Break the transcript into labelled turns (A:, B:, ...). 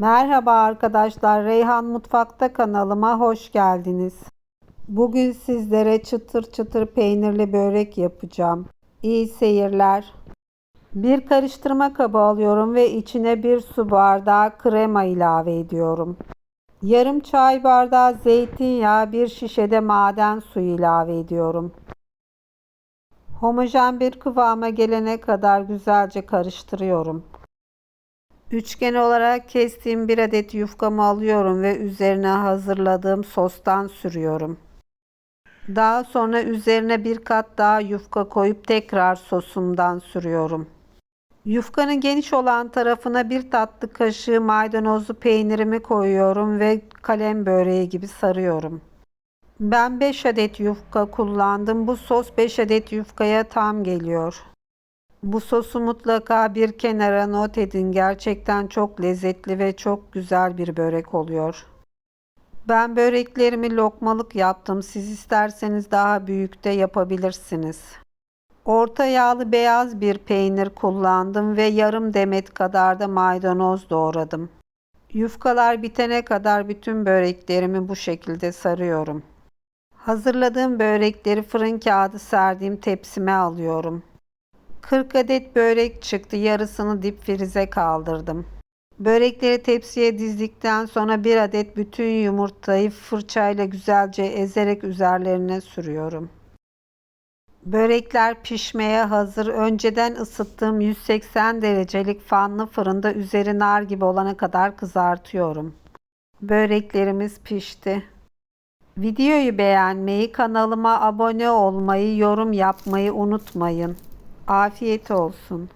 A: Merhaba arkadaşlar, Reyhan Mutfak'ta kanalıma hoş geldiniz. Bugün sizlere çıtır çıtır peynirli börek yapacağım. İyi seyirler. Bir karıştırma kabı alıyorum ve içine bir su bardağı krema ilave ediyorum. Yarım çay bardağı zeytinyağı, bir şişede maden suyu ilave ediyorum. Homojen bir kıvama gelene kadar güzelce karıştırıyorum. Üçgen olarak kestiğim bir adet yufkamı alıyorum ve üzerine hazırladığım sostan sürüyorum. Daha sonra üzerine bir kat daha yufka koyup tekrar sosumdan sürüyorum. Yufkanın geniş olan tarafına bir tatlı kaşığı maydanozlu peynirimi koyuyorum ve kalem böreği gibi sarıyorum. Ben 5 adet yufka kullandım. Bu sos 5 adet yufkaya tam geliyor. Bu sosu mutlaka bir kenara not edin. Gerçekten çok lezzetli ve çok güzel bir börek oluyor. Ben böreklerimi lokmalık yaptım. Siz isterseniz daha büyük de yapabilirsiniz. Orta yağlı beyaz bir peynir kullandım ve yarım demet kadar da maydanoz doğradım. Yufkalar bitene kadar bütün böreklerimi bu şekilde sarıyorum. Hazırladığım börekleri fırın kağıdı serdiğim tepsime alıyorum. 40 adet börek çıktı. Yarısını dip frize kaldırdım. Börekleri tepsiye dizdikten sonra bir adet bütün yumurtayı fırçayla güzelce ezerek üzerlerine sürüyorum. Börekler pişmeye hazır. Önceden ısıttığım 180 derecelik fanlı fırında üzeri nar gibi olana kadar kızartıyorum. Böreklerimiz pişti. Videoyu beğenmeyi, kanalıma abone olmayı, yorum yapmayı unutmayın. Afiyet olsun.